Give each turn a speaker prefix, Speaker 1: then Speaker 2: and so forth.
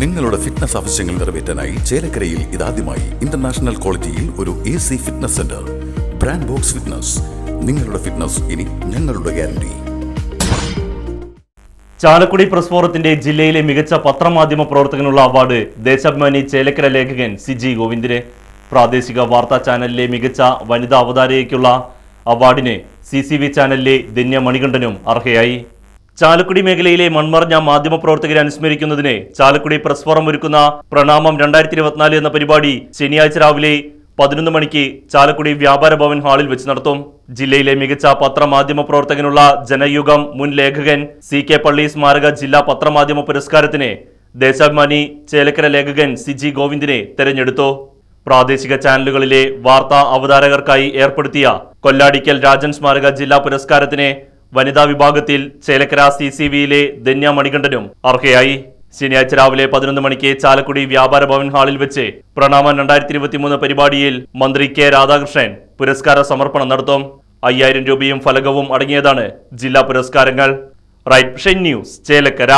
Speaker 1: നിങ്ങളുടെ ഫിറ്റ്നസ് ആവശ്യങ്ങൾ നിറവേറ്റാനായി ചേലക്കരയിൽ ഇതാദ്യമായി ഇന്റർനാഷണൽ ക്വാളിറ്റിയിൽ ഒരു A C fitness centre brand Box Fitness നിങ്ങളുടെ ഫിറ്റ്നസ് ഇനി ഞങ്ങളുടെ ഗ്യാരണ്ടി
Speaker 2: ചാലക്കുടി പ്രസ് ഫോറത്തിന്റെ ജില്ലയിലെ മികച്ച പത്രമാധ്യമ പ്രവർത്തകനുള്ള അവാർഡ് ദേശാഭിമാനി ചേലക്കര ലേഖകൻ സിജി ഗോവിന്ദിന്. പ്രാദേശിക വാർത്താ ചാനലിലെ മികച്ച വനിതാ അവതാരകയ്ക്കുള്ള അവാർഡിന് സി സി വി ചാനലിലെ ധന്യ മണികണ്ഠനും അർഹയായി. ചാലക്കുടി മേഖലയിലെ മൺമറഞ്ഞ മാധ്യമ പ്രവർത്തകരെ അനുസ്മരിക്കുന്നതിന് ചാലക്കുടി പ്രസ് ഫോറം ഒരുക്കുന്ന പ്രണാമം രണ്ടായിരത്തി ഇരുപത്തിനാല് എന്ന പരിപാടി ശനിയാഴ്ച രാവിലെ പതിനൊന്ന് മണിക്ക് ചാലക്കുടി വ്യാപാര ഭവൻ ഹാളിൽ വെച്ച് നടത്തും. ജില്ലയിലെ മികച്ച പത്രമാധ്യമ പ്രവർത്തകനുള്ള ജനയുഗം മുൻ ലേഖകൻ സി കെ പള്ളി സ്മാരക ജില്ലാ പത്രമാധ്യമ പുരസ്കാരത്തിന് ദേശാഭിമാനി ചേലക്കര ലേഖകൻ സി ജി ഗോവിന്ദിനെ തെരഞ്ഞെടുത്തു. പ്രാദേശിക ചാനലുകളിലെ വാർത്താ അവതാരകർക്കായി ഏർപ്പെടുത്തിയ കൊല്ലാടിക്കൽ രാജൻ സ്മാരക ജില്ലാ പുരസ്കാരത്തിന് വനിതാ വിഭാഗത്തിൽ ചേലക്കര സി സി വിയിലെ ധന്യ മണികണ്ഠനും അർഹയായി. ശനിയാഴ്ച രാവിലെ പതിനൊന്ന് മണിക്ക് ചാലക്കുടി വ്യാപാര ഭവൻ ഹാളിൽ വെച്ച് പ്രണാമം രണ്ടായിരത്തി ഇരുപത്തിമൂന്ന് പരിപാടിയിൽ മന്ത്രി കെ രാധാകൃഷ്ണൻ പുരസ്കാര സമർപ്പണം നടത്തും. അയ്യായിരം രൂപയും ഫലകവും അടങ്ങിയതാണ് ജില്ലാ പുരസ്കാരങ്ങൾ. Right news Chelakkara.